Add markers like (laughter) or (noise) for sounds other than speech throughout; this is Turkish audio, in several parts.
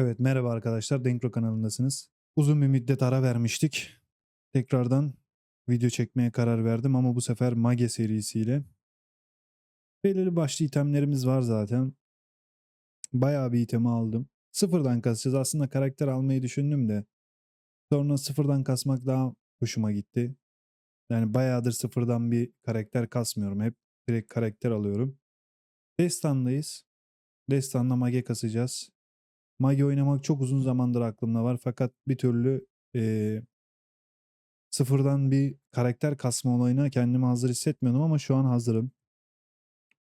Evet merhaba arkadaşlar Denkro kanalındasınız. Uzun bir müddet ara vermiştik. Tekrardan video çekmeye karar verdim ama bu sefer Mage serisiyle. Belirli başlı itemlerimiz var zaten. Bayağı bir itemi aldım. Sıfırdan kasacağız. Aslında karakter almayı düşündüm de. Sonra sıfırdan kasmak daha hoşuma gitti. Yani bayağıdır sıfırdan bir karakter kasmıyorum. Hep direkt karakter alıyorum. Destan'dayız. Destan'da Mage kasacağız. Mage oynamak çok uzun zamandır aklımda var fakat bir türlü eee, sıfırdan bir karakter kasma olayına kendimi hazır hissetmiyordum ama şu an hazırım.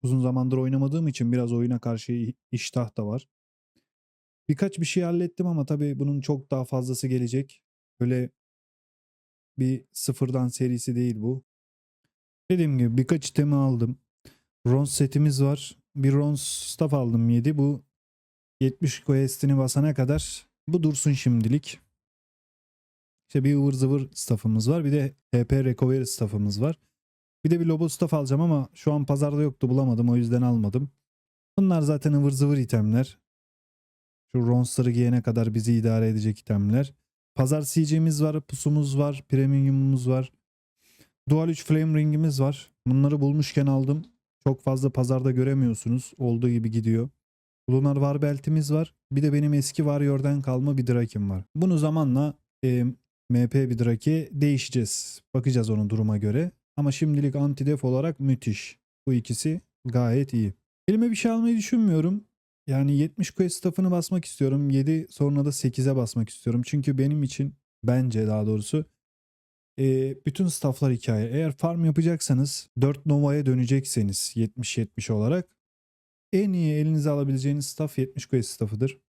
Uzun zamandır oynamadığım için biraz oyuna karşı iştah da var. Birkaç bir şey hallettim ama tabii bunun çok daha fazlası gelecek. Böyle bir sıfırdan serisi değil bu. Dediğim gibi birkaç itemi aldım. Rons setimiz var. Bir Rons staff aldım 7. Bu 70 quest'ini basana kadar bu dursun şimdilik. İşte bir ıvır zıvır staff'ımız var. Bir de HP recovery staff'ımız var. Bir de bir lobo staff alacağım ama şu an pazarda yoktu bulamadım o yüzden almadım. Bunlar zaten ıvır zıvır itemler. Şu ronsları giyene kadar bizi idare edecek itemler. Pazar CG'miz var, pusumuz var, premiumumuz var. Dual 3 flame ringimiz var. Bunları bulmuşken aldım. Çok fazla pazarda göremiyorsunuz. Olduğu gibi gidiyor. Lunar Warbelt'imiz var. Bir de benim eski Warrior'dan kalma bir Drake'im var. Bunu zamanla e, MP bir Drake'e değişeceğiz. Bakacağız onun duruma göre. Ama şimdilik anti-def olarak müthiş. Bu ikisi gayet iyi. Elime bir şey almayı düşünmüyorum. Yani 70 quest staff'ını basmak istiyorum. 7 sonra da 8'e basmak istiyorum. Çünkü benim için bence daha doğrusu e, bütün stafflar hikaye. Eğer farm yapacaksanız 4 Nova'ya dönecekseniz 70-70 olarak en iyi elinize alabileceğiniz staff 70 quest staffıdır.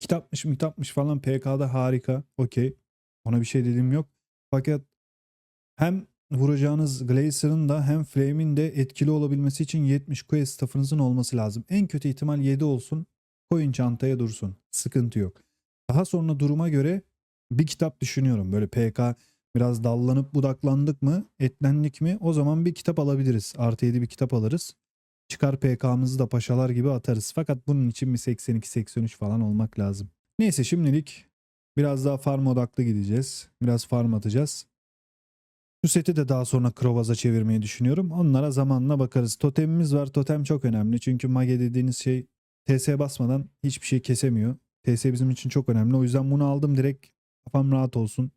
Kitapmış mitapmış falan PK'da harika. Okey. Ona bir şey dediğim yok. Fakat hem vuracağınız Glazer'ın da hem Flame'in de etkili olabilmesi için 70 quest staffınızın olması lazım. En kötü ihtimal 7 olsun. Koyun çantaya dursun. Sıkıntı yok. Daha sonra duruma göre bir kitap düşünüyorum. Böyle PK biraz dallanıp budaklandık mı, etlendik mi o zaman bir kitap alabiliriz. Artı 7 bir kitap alırız çıkar PK'mızı da paşalar gibi atarız. Fakat bunun için bir 82-83 falan olmak lazım. Neyse şimdilik biraz daha farm odaklı gideceğiz. Biraz farm atacağız. Şu seti de daha sonra Krovaz'a çevirmeyi düşünüyorum. Onlara zamanla bakarız. Totemimiz var. Totem çok önemli. Çünkü mage dediğiniz şey TS basmadan hiçbir şey kesemiyor. TS bizim için çok önemli. O yüzden bunu aldım direkt kafam rahat olsun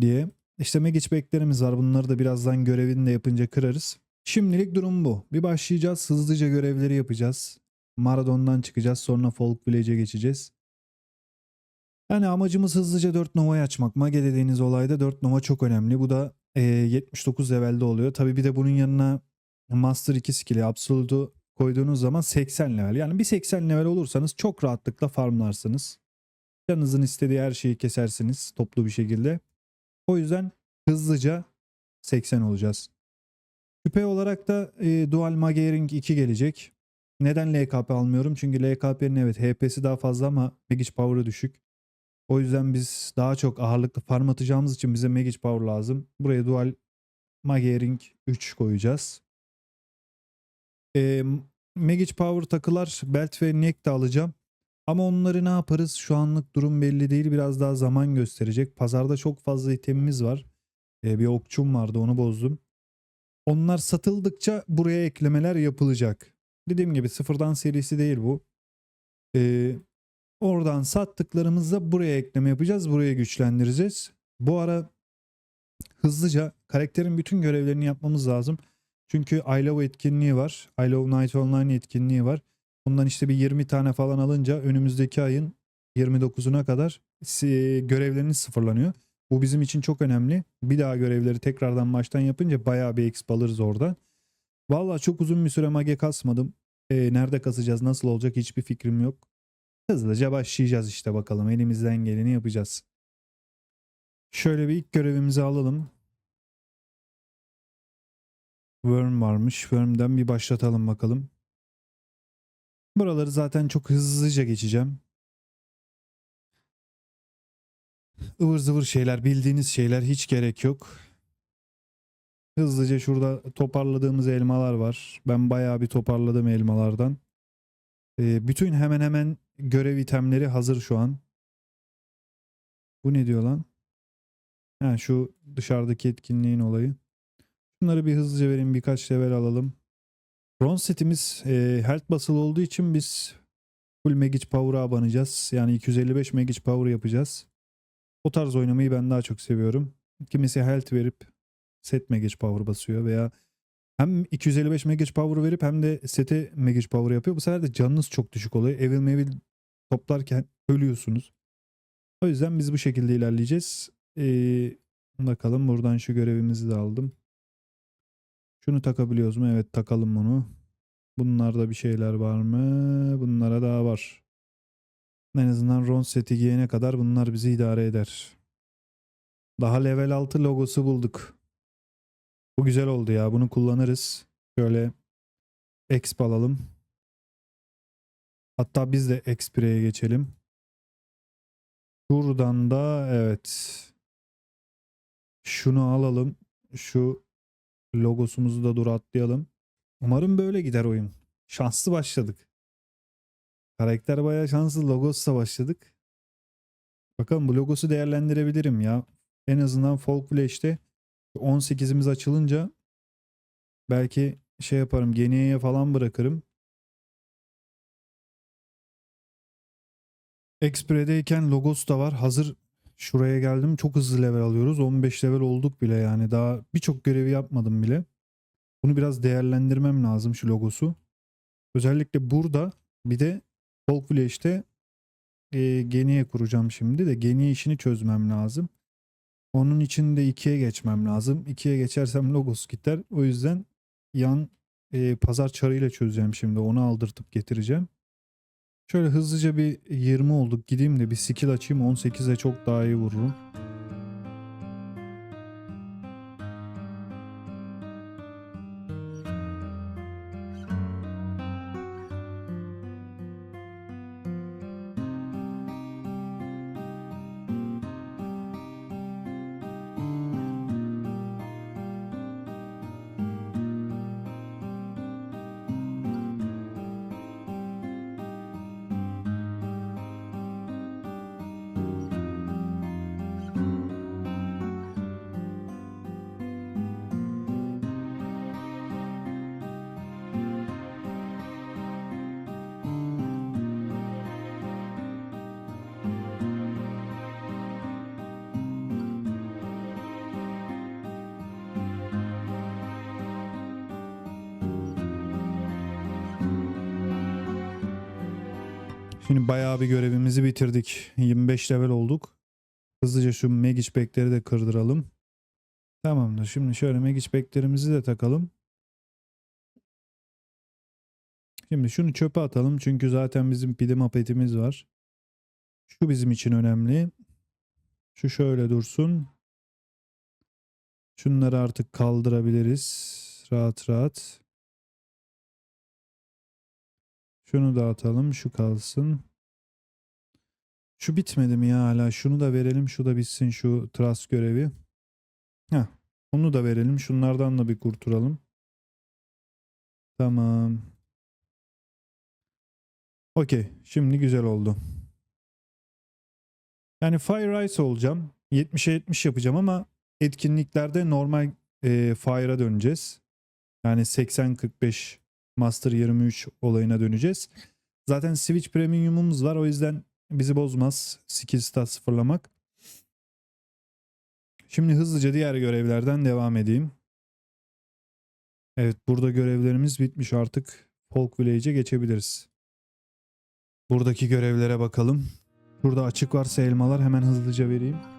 diye. İşte Magic Back'lerimiz var. Bunları da birazdan görevini de yapınca kırarız. Şimdilik durum bu. Bir başlayacağız. Hızlıca görevleri yapacağız. Maradon'dan çıkacağız. Sonra Folk Village'e geçeceğiz. Yani amacımız hızlıca 4 Nova'yı açmak. Mage dediğiniz olayda 4 Nova çok önemli. Bu da e, 79 levelde oluyor. Tabi bir de bunun yanına Master 2 skill'i Absolute'u koyduğunuz zaman 80 level. Yani bir 80 level olursanız çok rahatlıkla farmlarsınız. Canınızın istediği her şeyi kesersiniz toplu bir şekilde. O yüzden hızlıca 80 olacağız. Küpe olarak da e, Dual Mage Ring 2 gelecek. Neden LKP almıyorum? Çünkü LKP'nin evet HP'si daha fazla ama Magic Power'ı düşük. O yüzden biz daha çok ağırlıklı farm atacağımız için bize Magic Power lazım. Buraya Dual Mage Ring 3 koyacağız. E, Magic Power takılar Belt ve Neck de alacağım. Ama onları ne yaparız? Şu anlık durum belli değil. Biraz daha zaman gösterecek. Pazarda çok fazla itemimiz var. E, bir okçum vardı onu bozdum. Onlar satıldıkça buraya eklemeler yapılacak. Dediğim gibi sıfırdan serisi değil bu. Ee, oradan sattıklarımızda buraya ekleme yapacağız. Buraya güçlendireceğiz. Bu ara hızlıca karakterin bütün görevlerini yapmamız lazım. Çünkü I Love etkinliği var. I Love Night Online etkinliği var. Bundan işte bir 20 tane falan alınca önümüzdeki ayın 29'una kadar görevleriniz sıfırlanıyor. Bu bizim için çok önemli. Bir daha görevleri tekrardan baştan yapınca bayağı bir exp alırız orada. Vallahi çok uzun bir süre mage kasmadım. Ee, nerede kasacağız, nasıl olacak hiçbir fikrim yok. Hızlıca başlayacağız işte bakalım. Elimizden geleni yapacağız. Şöyle bir ilk görevimizi alalım. Worm varmış. Worm'den bir başlatalım bakalım. Buraları zaten çok hızlıca geçeceğim. Ivır zıvır şeyler, bildiğiniz şeyler hiç gerek yok. Hızlıca şurada toparladığımız elmalar var. Ben bayağı bir toparladım elmalardan. Ee, bütün hemen hemen görev itemleri hazır şu an. Bu ne diyor lan? Ha, şu dışarıdaki etkinliğin olayı. Bunları bir hızlıca vereyim birkaç level alalım. Bronze setimiz e, health basılı olduğu için biz full Magic Power'a abanacağız. Yani 255 Magic Power yapacağız. O tarz oynamayı ben daha çok seviyorum. Kimisi health verip set Magic Power basıyor veya hem 255 Magic Power verip hem de sete Magic Power yapıyor. Bu sefer de canınız çok düşük oluyor. Evil mevil toplarken ölüyorsunuz. O yüzden biz bu şekilde ilerleyeceğiz. Ee, bakalım buradan şu görevimizi de aldım. Şunu takabiliyoruz mu? Evet takalım bunu. Bunlarda bir şeyler var mı? Bunlara daha var. En azından Ron seti giyene kadar bunlar bizi idare eder. Daha level 6 logosu bulduk. Bu güzel oldu ya. Bunu kullanırız. Şöyle exp alalım. Hatta biz de expire'ye geçelim. Şuradan da evet. Şunu alalım. Şu logosumuzu da dur atlayalım. Umarım böyle gider oyun. Şanslı başladık. Karakter bayağı şanslı logosla başladık. Bakalım bu logosu değerlendirebilirim ya. En azından Folk Flash'te 18'imiz açılınca belki şey yaparım geniye falan bırakırım. Xpre'deyken logos da var. Hazır şuraya geldim. Çok hızlı level alıyoruz. 15 level olduk bile yani. Daha birçok görevi yapmadım bile. Bunu biraz değerlendirmem lazım şu logosu. Özellikle burada bir de Folk Flash'te e, Geniye kuracağım şimdi de Geniye işini çözmem lazım. Onun için de 2'ye geçmem lazım. 2'ye geçersem logosu gider. O yüzden yan e, pazar çarıyla çözeceğim şimdi. Onu aldırtıp getireceğim. Şöyle hızlıca bir 20 olduk. Gideyim de bir skill açayım. 18'e çok daha iyi vururum. Şimdi bayağı bir görevimizi bitirdik. 25 level olduk. Hızlıca şu Magic Pack'leri de kırdıralım. Tamamdır. Şimdi şöyle Magic Pack'lerimizi de takalım. Şimdi şunu çöpe atalım. Çünkü zaten bizim pide mapetimiz var. Şu bizim için önemli. Şu şöyle dursun. Şunları artık kaldırabiliriz. Rahat rahat. Şunu da atalım. Şu kalsın. Şu bitmedi mi ya hala? Şunu da verelim. Şu da bitsin şu trust görevi. Heh. Onu da verelim. Şunlardan da bir kurtulalım. Tamam. Okey. Şimdi güzel oldu. Yani Fire Ice olacağım. 70'e 70 yapacağım ama etkinliklerde normal e, Fire'a döneceğiz. Yani 80-45 Master 23 olayına döneceğiz. Zaten Switch Premium'umuz var. O yüzden bizi bozmaz skill stat sıfırlamak. Şimdi hızlıca diğer görevlerden devam edeyim. Evet burada görevlerimiz bitmiş artık. Folk Village'e geçebiliriz. Buradaki görevlere bakalım. Burada açık varsa elmalar hemen hızlıca vereyim.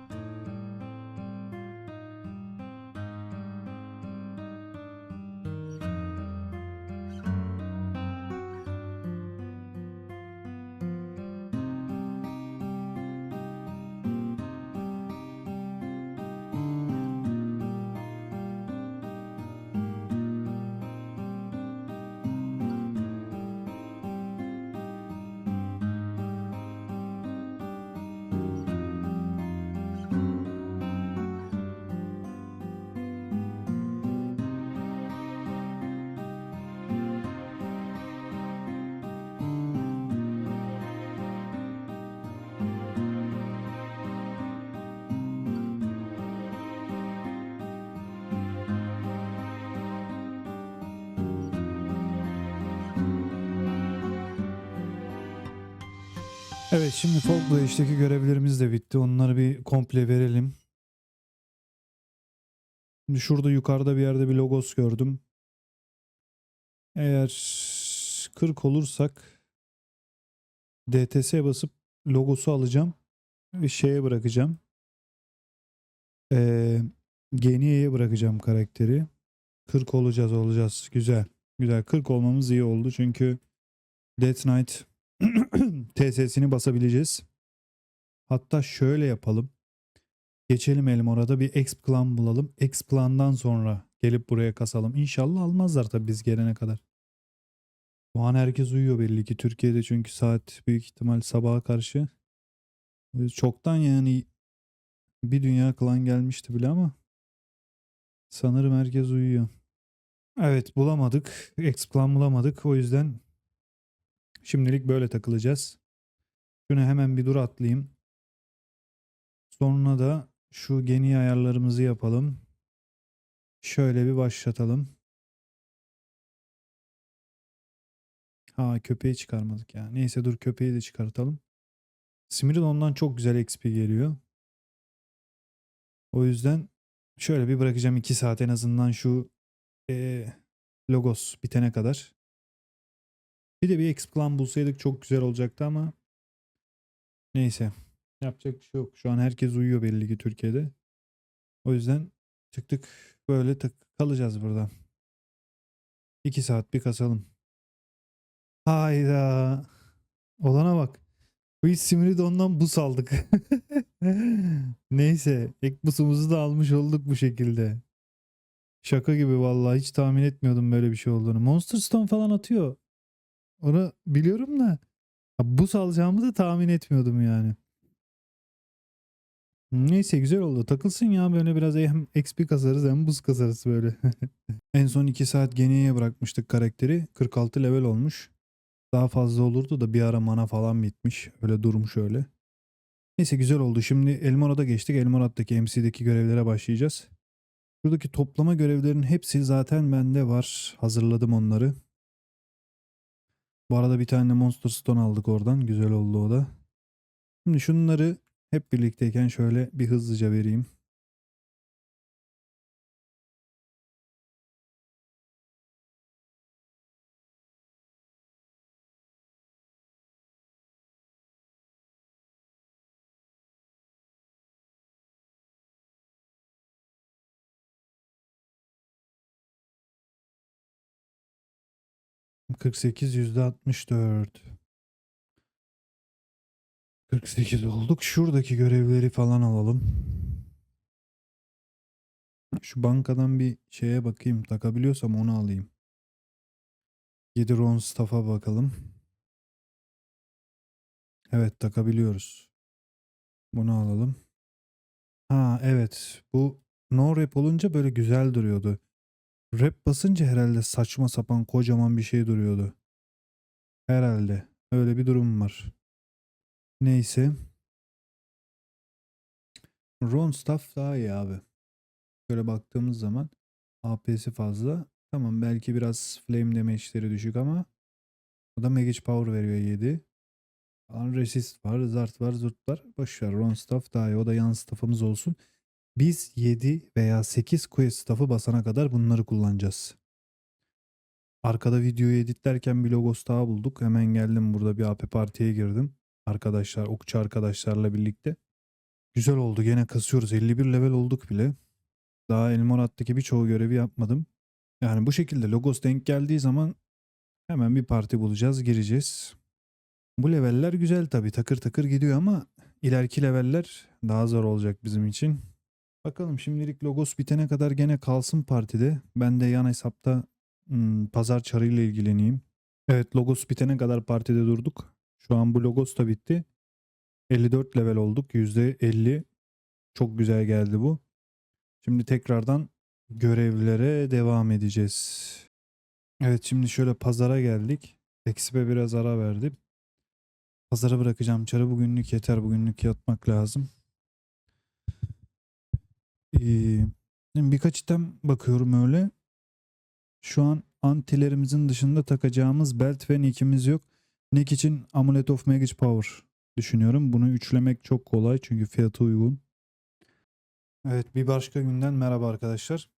Evet şimdi Folkblade'deki görevlerimiz de bitti. Onları bir komple verelim. Şimdi şurada yukarıda bir yerde bir logos gördüm. Eğer 40 olursak DTS'ye basıp logosu alacağım ve şeye bırakacağım. Ee, Geniye'ye bırakacağım karakteri. 40 olacağız olacağız. Güzel. Güzel. 40 olmamız iyi oldu çünkü Death Knight (clears throat) TS'sini basabileceğiz. Hatta şöyle yapalım. Geçelim Elmora'da bir X plan bulalım. X plandan sonra gelip buraya kasalım. İnşallah almazlar tabii biz gelene kadar. Şu an herkes uyuyor belli ki Türkiye'de çünkü saat büyük ihtimal sabaha karşı. Çoktan yani bir dünya klan gelmişti bile ama sanırım herkes uyuyor. Evet bulamadık. X plan bulamadık. O yüzden şimdilik böyle takılacağız. Şunu hemen bir dur atlayayım. Sonra da şu geni ayarlarımızı yapalım. Şöyle bir başlatalım. Ha köpeği çıkarmadık ya. Neyse dur köpeği de çıkartalım. Smirilon'dan çok güzel XP geliyor. O yüzden şöyle bir bırakacağım 2 saat en azından şu eee, logos bitene kadar. Bir de bir X plan bulsaydık çok güzel olacaktı ama neyse. Yapacak bir şey yok. Şu an herkes uyuyor belli ki Türkiye'de. O yüzden tık tık böyle tık kalacağız burada. 2 saat bir kasalım. Hayda. Olana bak. Biz Simridon'dan buz aldık. (laughs) Neyse. Ek busumuzu da almış olduk bu şekilde. Şaka gibi vallahi hiç tahmin etmiyordum böyle bir şey olduğunu. Monster Stone falan atıyor. Onu biliyorum da. ha, Buz alacağımı da tahmin etmiyordum yani. Neyse güzel oldu. Takılsın ya böyle biraz hem XP kasarız hem buz kasarız böyle. (laughs) en son 2 saat geniye bırakmıştık karakteri. 46 level olmuş. Daha fazla olurdu da bir ara mana falan bitmiş. Öyle durmuş öyle. Neyse güzel oldu. Şimdi Elmorad'a geçtik. Elmorad'daki MC'deki görevlere başlayacağız. Buradaki toplama görevlerinin hepsi zaten bende var. Hazırladım onları. Bu arada bir tane Monster Stone aldık oradan. Güzel oldu o da. Şimdi şunları hep birlikteyken şöyle bir hızlıca vereyim. %48 %64 48 olduk. Şuradaki görevleri falan alalım. Şu bankadan bir şeye bakayım. Takabiliyorsam onu alayım. 7 Ron Staff'a bakalım. Evet takabiliyoruz. Bunu alalım. Ha evet. Bu no rap olunca böyle güzel duruyordu. Rap basınca herhalde saçma sapan kocaman bir şey duruyordu. Herhalde. Öyle bir durum var. Neyse. Ron Staff daha iyi abi. Şöyle baktığımız zaman AP'si fazla. Tamam belki biraz flame damage'leri düşük ama o da Magic Power veriyor 7. Falan resist var, zart var, zurt var. Boşver Ron Staff daha iyi. O da yan staff'ımız olsun. Biz 7 veya 8 quest staff'ı basana kadar bunları kullanacağız. Arkada videoyu editlerken bir logos daha bulduk. Hemen geldim burada bir AP partiye girdim. Arkadaşlar, okçu arkadaşlarla birlikte. Güzel oldu. Gene kasıyoruz. 51 level olduk bile. Daha Elmorat'taki birçoğu görevi yapmadım. Yani bu şekilde logos denk geldiği zaman hemen bir parti bulacağız, gireceğiz. Bu leveller güzel tabii. Takır takır gidiyor ama ileriki leveller daha zor olacak bizim için. Bakalım şimdilik logos bitene kadar gene kalsın partide. Ben de yan hesapta hmm, pazar çarıyla ilgileneyim. Evet logos bitene kadar partide durduk. Şu an bu logos da bitti. 54 level olduk. %50. Çok güzel geldi bu. Şimdi tekrardan görevlere devam edeceğiz. Evet şimdi şöyle pazara geldik. Eksibe biraz ara verdim. Pazara bırakacağım çarı bugünlük yeter. Bugünlük yatmak lazım. Ee, birkaç item bakıyorum öyle. Şu an antilerimizin dışında takacağımız belt ve nickimiz yok. Nick için Amulet of Magic Power düşünüyorum. Bunu üçlemek çok kolay çünkü fiyatı uygun. Evet bir başka günden merhaba arkadaşlar.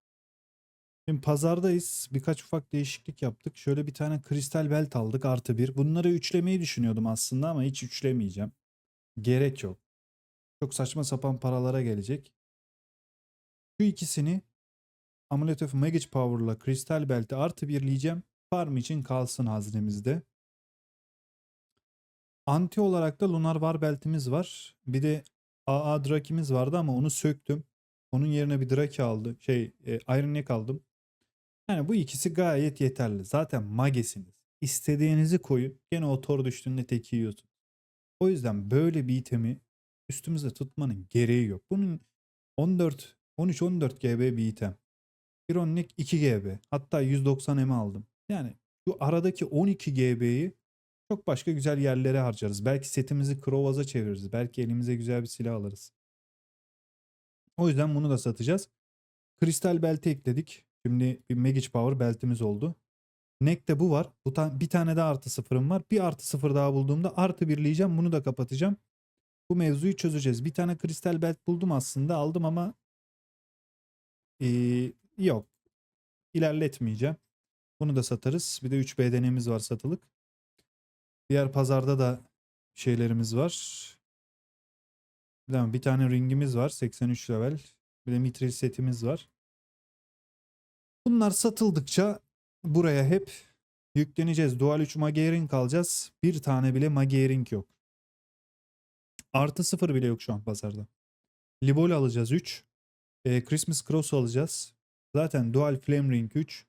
Şimdi pazardayız. Birkaç ufak değişiklik yaptık. Şöyle bir tane kristal belt aldık artı bir. Bunları üçlemeyi düşünüyordum aslında ama hiç üçlemeyeceğim. Gerek yok. Çok saçma sapan paralara gelecek. Şu ikisini Amulet of Magic Power'la kristal belti artı birleyeceğim. Farm için kalsın haznemizde. Anti olarak da Lunar War beltimiz var. Bir de AA Draki'miz vardı ama onu söktüm. Onun yerine bir Draki aldı. Şey e, Iron Neck aldım. Yani bu ikisi gayet yeterli. Zaten magesiniz. İstediğinizi koyun. Gene o tor düştüğünde tek yiyorsun. O yüzden böyle bir itemi üstümüzde tutmanın gereği yok. Bunun 14 13-14 GB bir item. Ironik 2 GB. Hatta 190 M aldım. Yani şu aradaki 12 GB'yi çok başka güzel yerlere harcarız. Belki setimizi Krovaz'a çeviririz. Belki elimize güzel bir silah alırız. O yüzden bunu da satacağız. Kristal belti ekledik. Şimdi bir Magic Power beltimiz oldu. Neck'te bu var. Bu ta- bir tane daha artı sıfırım var. Bir artı sıfır daha bulduğumda artı birleyeceğim. Bunu da kapatacağım. Bu mevzuyu çözeceğiz. Bir tane kristal belt buldum aslında. Aldım ama ee, yok. İlerletmeyeceğim. Bunu da satarız. Bir de 3 bedenimiz var satılık. Diğer pazarda da şeylerimiz var. Bir, tane ringimiz var. 83 level. Bir de mitril setimiz var. Bunlar satıldıkça buraya hep yükleneceğiz. Dual 3 Mage Ring alacağız. Bir tane bile Mage Ring yok. Artı sıfır bile yok şu an pazarda. Libol alacağız 3. Ee, Christmas Cross alacağız. Zaten Dual Flame Ring 3.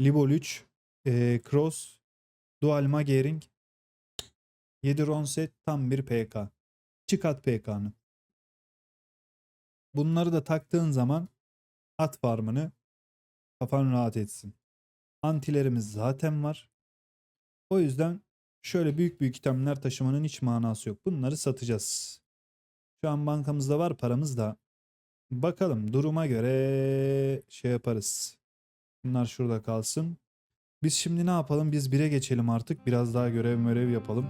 Libol 3. ee, Cross. Dual Mage Ring. 7 ron set tam bir PK. Çıkat PK'nı. Bunları da taktığın zaman at farmını kafan rahat etsin. Antilerimiz zaten var. O yüzden şöyle büyük büyük itemler taşımanın hiç manası yok. Bunları satacağız. Şu an bankamızda var paramız da. Bakalım duruma göre şey yaparız. Bunlar şurada kalsın. Biz şimdi ne yapalım? Biz 1'e geçelim artık. Biraz daha görev mörev yapalım.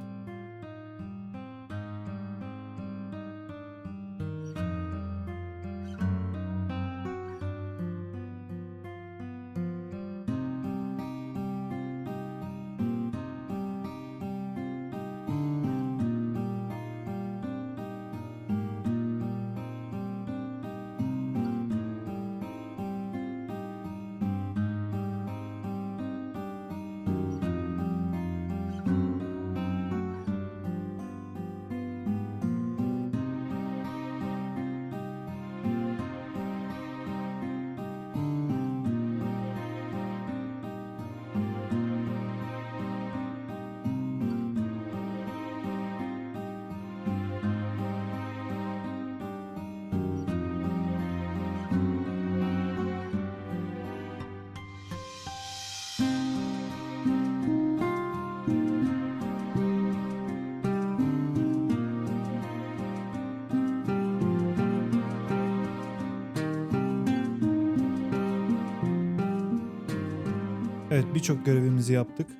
Evet birçok görevimizi yaptık.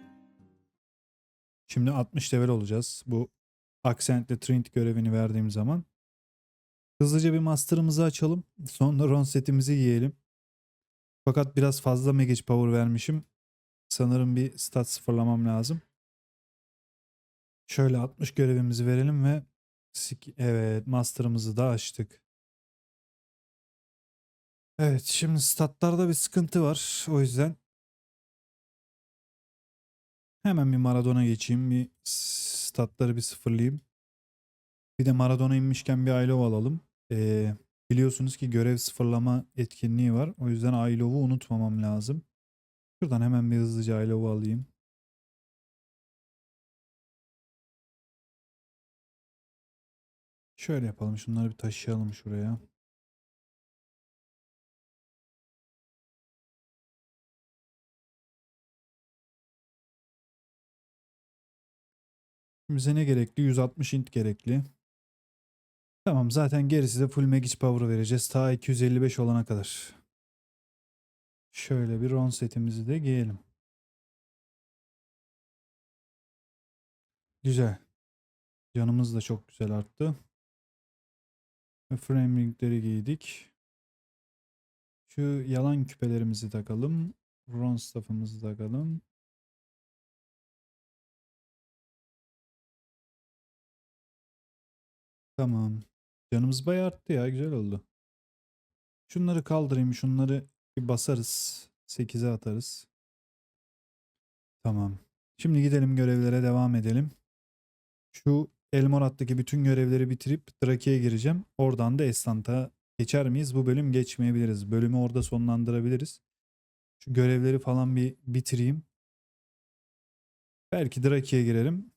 Şimdi 60 level olacağız. Bu Accent'le Trint görevini verdiğim zaman. Hızlıca bir master'ımızı açalım. Sonra ron setimizi yiyelim. Fakat biraz fazla Magic Power vermişim. Sanırım bir stat sıfırlamam lazım. Şöyle 60 görevimizi verelim ve evet master'ımızı da açtık. Evet şimdi statlarda bir sıkıntı var. O yüzden Hemen bir Maradona geçeyim. Bir statları bir sıfırlayayım. Bir de Maradona inmişken bir Aylov alalım. Ee, biliyorsunuz ki görev sıfırlama etkinliği var. O yüzden Aylov'u unutmamam lazım. Şuradan hemen bir hızlıca Aylov'u alayım. Şöyle yapalım. Şunları bir taşıyalım şuraya. Bize ne gerekli? 160 int gerekli. Tamam zaten gerisi de full magic power vereceğiz. Ta 255 olana kadar. Şöyle bir ron setimizi de giyelim. Güzel. Canımız da çok güzel arttı. Ringleri giydik. Şu yalan küpelerimizi takalım. Ron staff'ımızı takalım. Tamam. Canımız bayağı arttı ya. Güzel oldu. Şunları kaldırayım. Şunları bir basarız. 8'e atarız. Tamam. Şimdi gidelim görevlere devam edelim. Şu Elmorat'taki bütün görevleri bitirip Draki'ye gireceğim. Oradan da Estant'a geçer miyiz? Bu bölüm geçmeyebiliriz. Bölümü orada sonlandırabiliriz. Şu görevleri falan bir bitireyim. Belki Draki'ye girerim.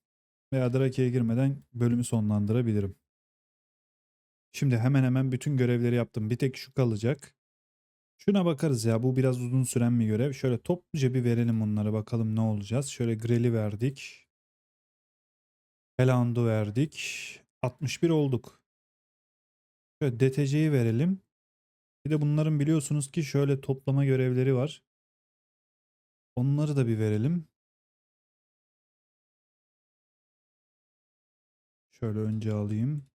Veya Draki'ye girmeden bölümü sonlandırabilirim. Şimdi hemen hemen bütün görevleri yaptım. Bir tek şu kalacak. Şuna bakarız ya. Bu biraz uzun süren bir görev. Şöyle topluca bir verelim bunlara. Bakalım ne olacağız. Şöyle Grel'i verdik. Hellhound'u verdik. 61 olduk. Şöyle DTC'yi verelim. Bir de bunların biliyorsunuz ki şöyle toplama görevleri var. Onları da bir verelim. Şöyle önce alayım.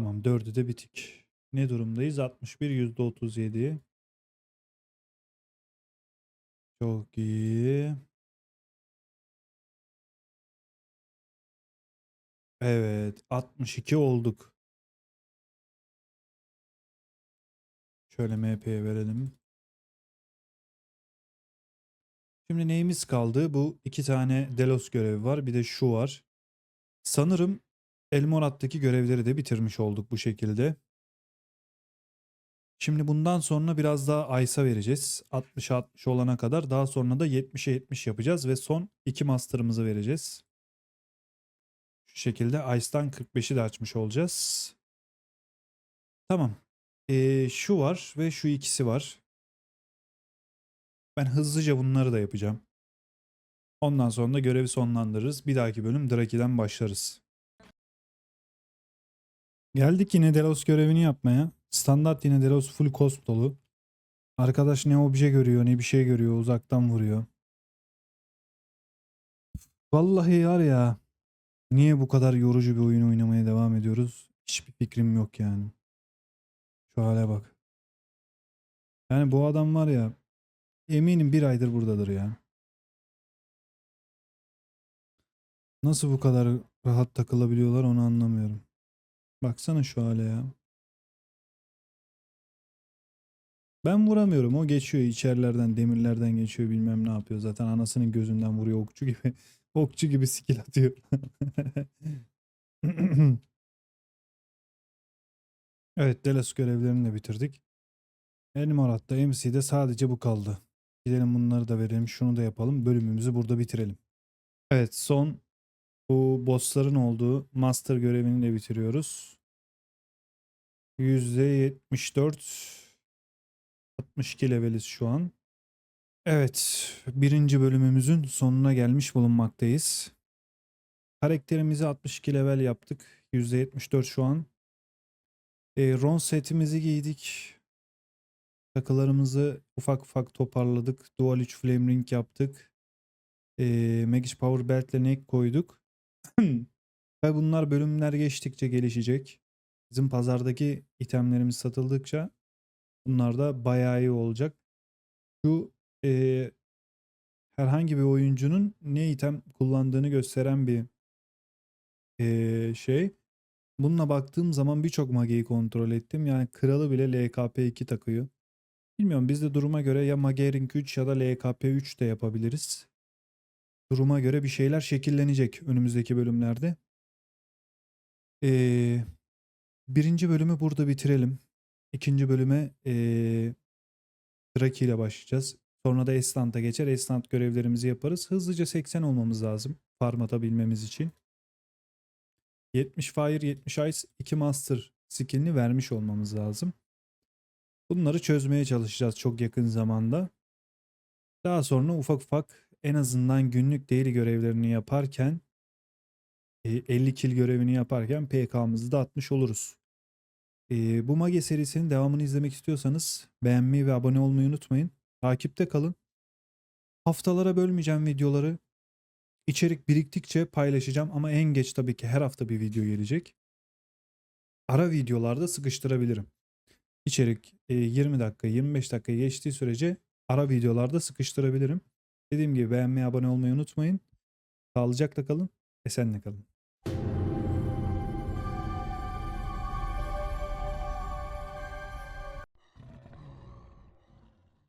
Tamam dördü de bitik. Ne durumdayız? 61 %37. Çok iyi. Evet 62 olduk. Şöyle MP'ye verelim. Şimdi neyimiz kaldı? Bu iki tane Delos görevi var. Bir de şu var. Sanırım Elmorat'taki görevleri de bitirmiş olduk bu şekilde. Şimdi bundan sonra biraz daha Aysa vereceğiz. 60'a 60 olana kadar. Daha sonra da 70'e 70 yapacağız ve son iki master'ımızı vereceğiz. Şu şekilde Ice'dan 45'i de açmış olacağız. Tamam. Ee, şu var ve şu ikisi var. Ben hızlıca bunları da yapacağım. Ondan sonra da görevi sonlandırırız. Bir dahaki bölüm Draki'den başlarız. Geldik yine Delos görevini yapmaya. Standart yine Delos full cost dolu. Arkadaş ne obje görüyor ne bir şey görüyor uzaktan vuruyor. Vallahi var ya niye bu kadar yorucu bir oyun oynamaya devam ediyoruz? Hiçbir fikrim yok yani. Şu hale bak. Yani bu adam var ya eminim bir aydır buradadır ya. Nasıl bu kadar rahat takılabiliyorlar onu anlamıyorum. Baksana şu hale ya. Ben vuramıyorum. O geçiyor içerilerden, demirlerden geçiyor bilmem ne yapıyor. Zaten anasının gözünden vuruyor okçu gibi. (laughs) okçu gibi skill atıyor. (laughs) evet Delos görevlerini de bitirdik. Elmorat'ta MC'de sadece bu kaldı. Gidelim bunları da verelim. Şunu da yapalım. Bölümümüzü burada bitirelim. Evet son bu bossların olduğu master görevini de bitiriyoruz. %74 62 leveliz şu an. Evet, birinci bölümümüzün sonuna gelmiş bulunmaktayız. Karakterimizi 62 level yaptık. %74 şu an. E, Ron setimizi giydik. Takılarımızı ufak ufak toparladık. Dual 3 Flame Ring yaptık. E, Magic Power Belt ile neck koyduk. Ve bunlar bölümler geçtikçe gelişecek. Bizim pazardaki itemlerimiz satıldıkça bunlar da bayağı iyi olacak. Şu e, herhangi bir oyuncunun ne item kullandığını gösteren bir e, şey. Bununla baktığım zaman birçok magiyi kontrol ettim. Yani kralı bile LKP2 takıyor. Bilmiyorum biz de duruma göre ya Mage Ring 3 ya da LKP3 de yapabiliriz. Duruma göre bir şeyler şekillenecek önümüzdeki bölümlerde. Ee, birinci bölümü burada bitirelim. İkinci bölüme ee, Draki ile başlayacağız. Sonra da Esland'a geçer. Esland görevlerimizi yaparız. Hızlıca 80 olmamız lazım. Farm atabilmemiz için. 70 Fire, 70 Ice, 2 Master skillini vermiş olmamız lazım. Bunları çözmeye çalışacağız çok yakın zamanda. Daha sonra ufak ufak en azından günlük daily görevlerini yaparken 50 kill görevini yaparken PK'mızı da atmış oluruz. Bu Mage serisinin devamını izlemek istiyorsanız beğenmeyi ve abone olmayı unutmayın. Takipte kalın. Haftalara bölmeyeceğim videoları. İçerik biriktikçe paylaşacağım ama en geç tabii ki her hafta bir video gelecek. Ara videolarda sıkıştırabilirim. İçerik e, 20 dakika 25 dakika geçtiği sürece ara videolarda sıkıştırabilirim. Dediğim gibi beğenmeyi abone olmayı unutmayın. Sağlıcakla kalın. Esenle kalın.